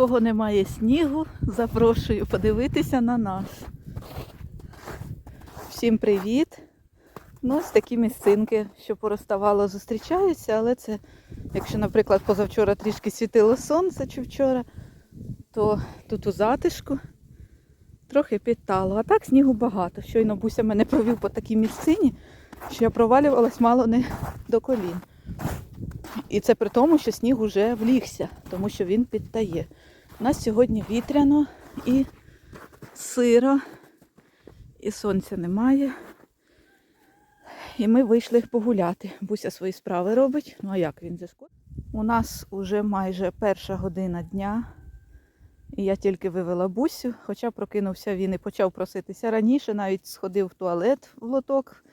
кого немає снігу, запрошую подивитися на нас. Всім привіт! Ну, ось такі місцинки, що пороставало, зустрічаються, але це, якщо, наприклад, позавчора трішки світило сонце чи вчора, то тут у затишку трохи підтало. А так снігу багато. Щойно Буся мене провів по такій місцині, що я провалювалась мало не до колін. І це при тому, що сніг уже влігся, тому що він підтає. У нас сьогодні вітряно і сиро, і сонця немає. І ми вийшли погуляти. Буся свої справи робить. Ну а як він зі У нас вже майже перша година дня. І я тільки вивела бусю, хоча прокинувся він і почав проситися раніше, навіть сходив в туалет в лоток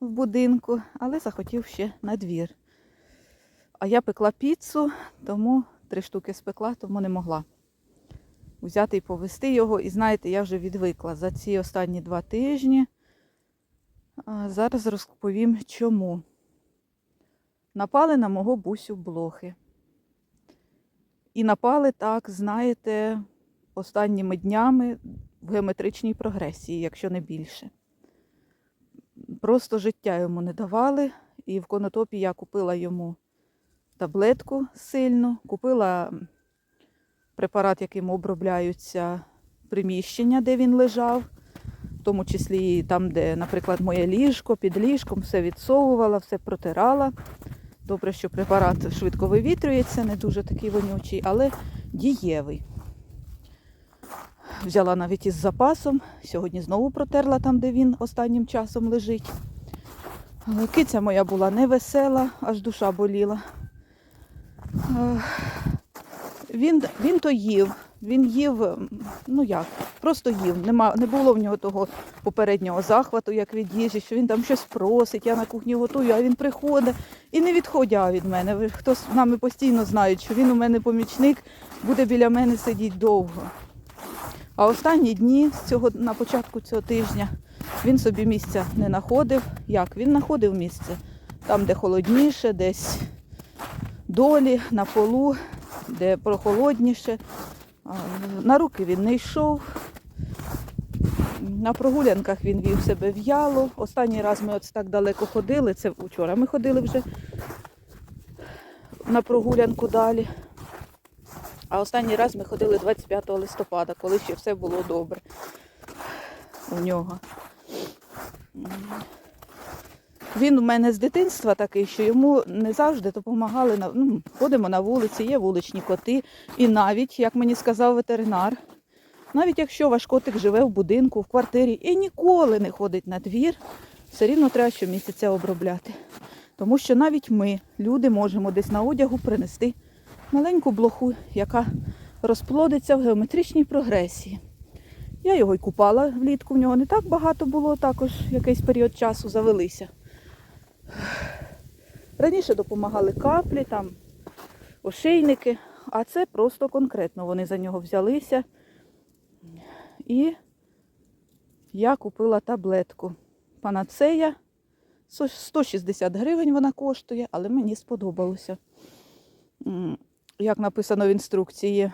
в будинку, але захотів ще на двір. А я пекла піцу, тому три штуки спекла, тому не могла взяти і повести його. І знаєте, я вже відвикла за ці останні два тижні. Зараз розповім чому. Напали на мого бусю блохи. І напали так, знаєте, останніми днями в геометричній прогресії, якщо не більше. Просто життя йому не давали. І в конотопі я купила йому таблетку сильну, купила препарат, яким обробляються приміщення, де він лежав, в тому числі і там, де, наприклад, моє ліжко, під ліжком, все відсовувала, все протирала. Добре, що препарат швидко вивітрюється, не дуже такий вонючий, але дієвий. Взяла навіть із запасом. Сьогодні знову протерла там, де він останнім часом лежить. Киця моя була невесела, аж душа боліла. Він, він то їв, він їв, ну як, просто їв. Нема, не було в нього того попереднього захвату, як від їжі, що він там щось просить, я на кухні готую, а він приходить і не відходя від мене. Ви хто з нами постійно знають, що він у мене помічник, буде біля мене сидіти довго. А останні дні з цього, на початку цього тижня він собі місця не знаходив. Як? Він знаходив місце там, де холодніше, десь долі, на полу, де прохолодніше. На руки він не йшов. На прогулянках він вів себе в'яло. Останній раз ми от так далеко ходили, це вчора ми ходили вже на прогулянку далі. А останній раз ми ходили 25 листопада, коли ще все було добре у нього. Він у мене з дитинства такий, що йому не завжди допомагали. Ну, ходимо на вулиці, є вуличні коти. І навіть, як мені сказав ветеринар, навіть якщо ваш котик живе в будинку, в квартирі і ніколи не ходить на двір, все рівно треба щомісяця обробляти. Тому що навіть ми, люди, можемо десь на одягу принести маленьку блоху, яка розплодиться в геометричній прогресії. Я його й купала влітку, в нього не так багато було, також якийсь період часу завелися. Раніше допомагали каплі, там, ошейники, а це просто конкретно вони за нього взялися. І я купила таблетку. Панацея. 160 гривень вона коштує, але мені сподобалося. Як написано в інструкції,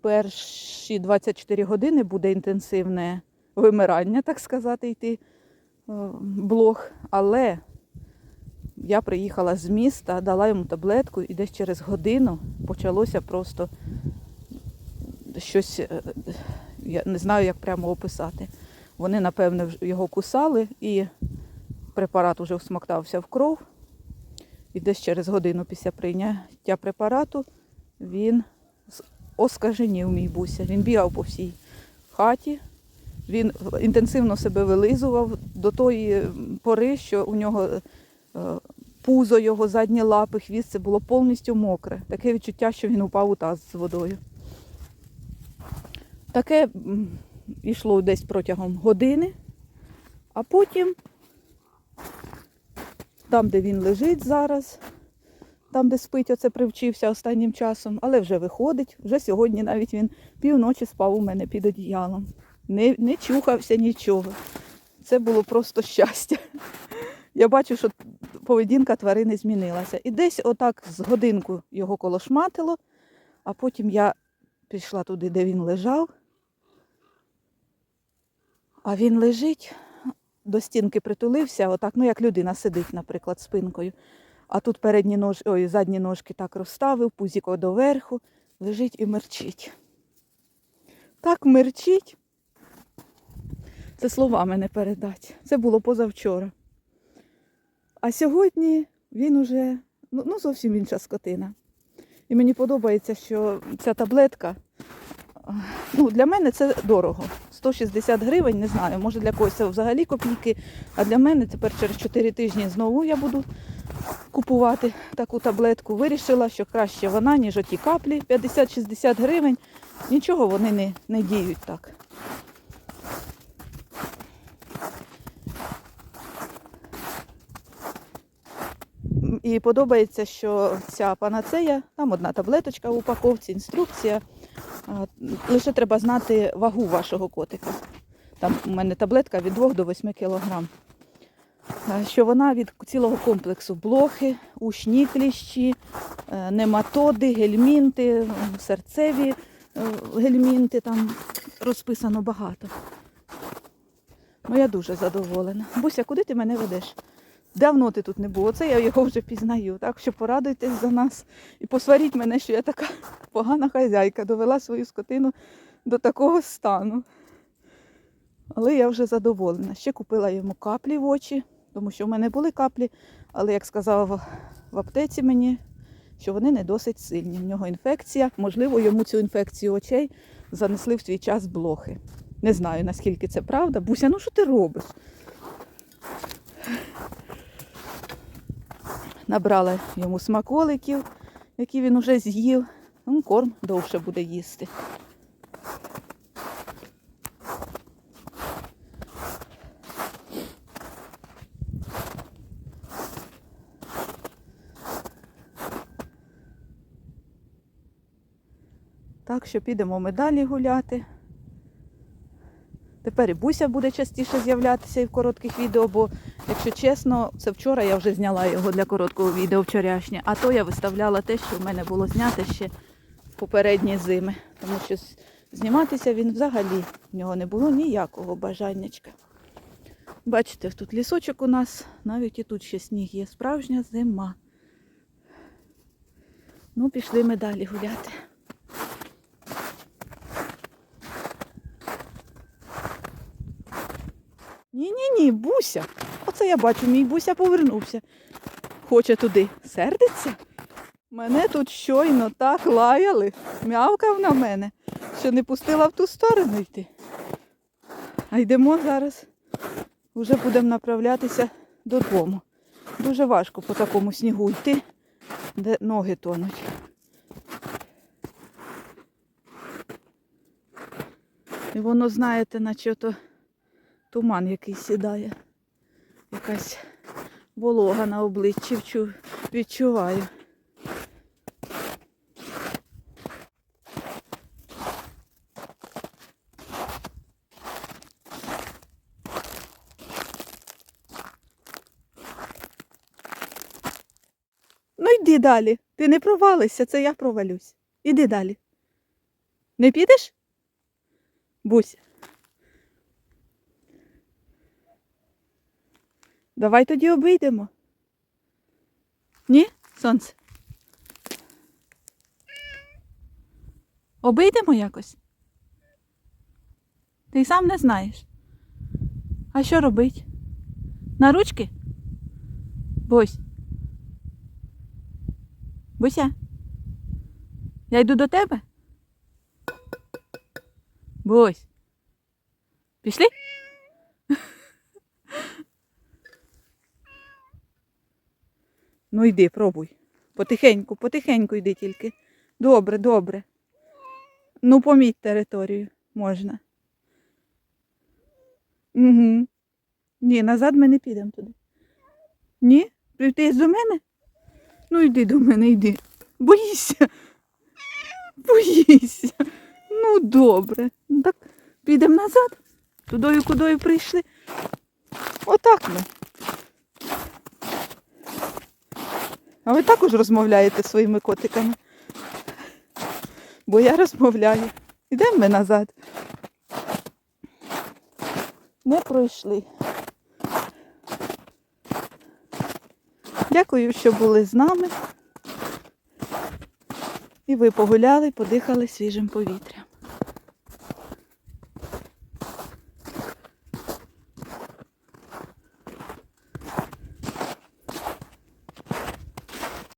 перші 24 години буде інтенсивне вимирання, так сказати, йти е, блог. Але я приїхала з міста, дала йому таблетку, і десь через годину почалося просто щось, е, я не знаю, як прямо описати. Вони, напевне, вже його кусали, і препарат уже всмоктався в кров. І десь через годину після прийняття препарату він оскаженів мій буся. Він бігав по всій хаті, він інтенсивно себе вилизував до тої пори, що у нього е, пузо його, задні лапи, хвіст це було повністю мокре. Таке відчуття, що він упав у таз з водою. Таке йшло десь протягом години, а потім там, де він лежить зараз, там, де спить, оце привчився останнім часом, але вже виходить. Вже сьогодні навіть він півночі спав у мене під одіялом. Не, не чухався нічого. Це було просто щастя. Я бачу, що поведінка тварини змінилася. І десь отак з годинку його колошматило, а потім я пішла туди, де він лежав. А він лежить, до стінки притулився, отак, ну як людина сидить, наприклад, спинкою. А тут передні нож... Ой, задні ножки так розставив, пузіко доверху, лежить і мерчить. Так мерчить. Це словами не передать. Це було позавчора. А сьогодні він уже ну, ну зовсім інша скотина. І мені подобається, що ця таблетка, ну, для мене це дорого. 160 гривень, не знаю, може для когось це взагалі копійки. А для мене тепер через 4 тижні знову я буду купувати таку таблетку. Вирішила, що краще вона, ніж оті каплі 50-60 гривень. Нічого вони не, не діють так. І подобається, що ця панацея, там одна таблеточка в упаковці, інструкція. Лише треба знати вагу вашого котика. Там у мене таблетка від 2 до 8 кг. Що вона від цілого комплексу блохи, ушні кліщі, е, нематоди, гельмінти, серцеві е, гельмінти, там розписано багато. Ну, я дуже задоволена. Буся, куди ти мене ведеш? Давно ти тут не був. Оце я його вже пізнаю. Так що порадуйтесь за нас і посваріть мене, що я така погана хазяйка, довела свою скотину до такого стану. Але я вже задоволена. Ще купила йому каплі в очі, тому що в мене були каплі, але як сказав в аптеці мені, що вони не досить сильні. В нього інфекція. Можливо, йому цю інфекцію очей занесли в свій час блохи. Не знаю, наскільки це правда. Буся, ну що ти робиш? Набрала йому смаколиків, які він уже з'їв. Ну, корм довше буде їсти. Так що підемо ми далі гуляти. Тепер і Буся буде частіше з'являтися і в коротких відео, бо, якщо чесно, це вчора я вже зняла його для короткого відео вчорашнє, а то я виставляла те, що в мене було знято ще попередні зими. Тому що зніматися він взагалі в нього не було ніякого бажаннячка. Бачите, тут лісочок у нас, навіть і тут ще сніг є, справжня зима. Ну, пішли ми далі гуляти. Ні-ні ні, Буся. Оце я бачу, мій Буся повернувся. Хоче туди. Сердиться? Мене тут щойно так лаяли, м'явкав на мене, що не пустила в ту сторону йти. А йдемо зараз. Вже будемо направлятися додому. Дуже важко по такому снігу йти, де ноги тонуть. І воно, знаєте, наче то туман якийсь сідає. Якась волога на обличчі відчуваю. Ну йди далі. Ти не провалишся, це я провалюсь. Іди далі. Не підеш? Бусь. Давай тоді обійдемо. Ні, сонце? Обійдемо якось? Ти сам не знаєш. А що робить? На ручки? Бусь. Буся. Я йду до тебе? Бусь. Пішли? Ну йди, пробуй. Потихеньку, потихеньку йди тільки. Добре, добре. Ну, поміть територію можна. Угу. Ні, назад ми не підемо туди. Ні? Ти до мене? Ну йди до мене, йди. Боїшся. Боїшся. Ну, добре. Ну, Так, підемо назад. Тудою, кудою прийшли. Отак ми. А ви також розмовляєте своїми котиками? бо я розмовляю. Ідемо ми назад. Не пройшли. Дякую, що були з нами. І ви погуляли, подихали свіжим повітрям.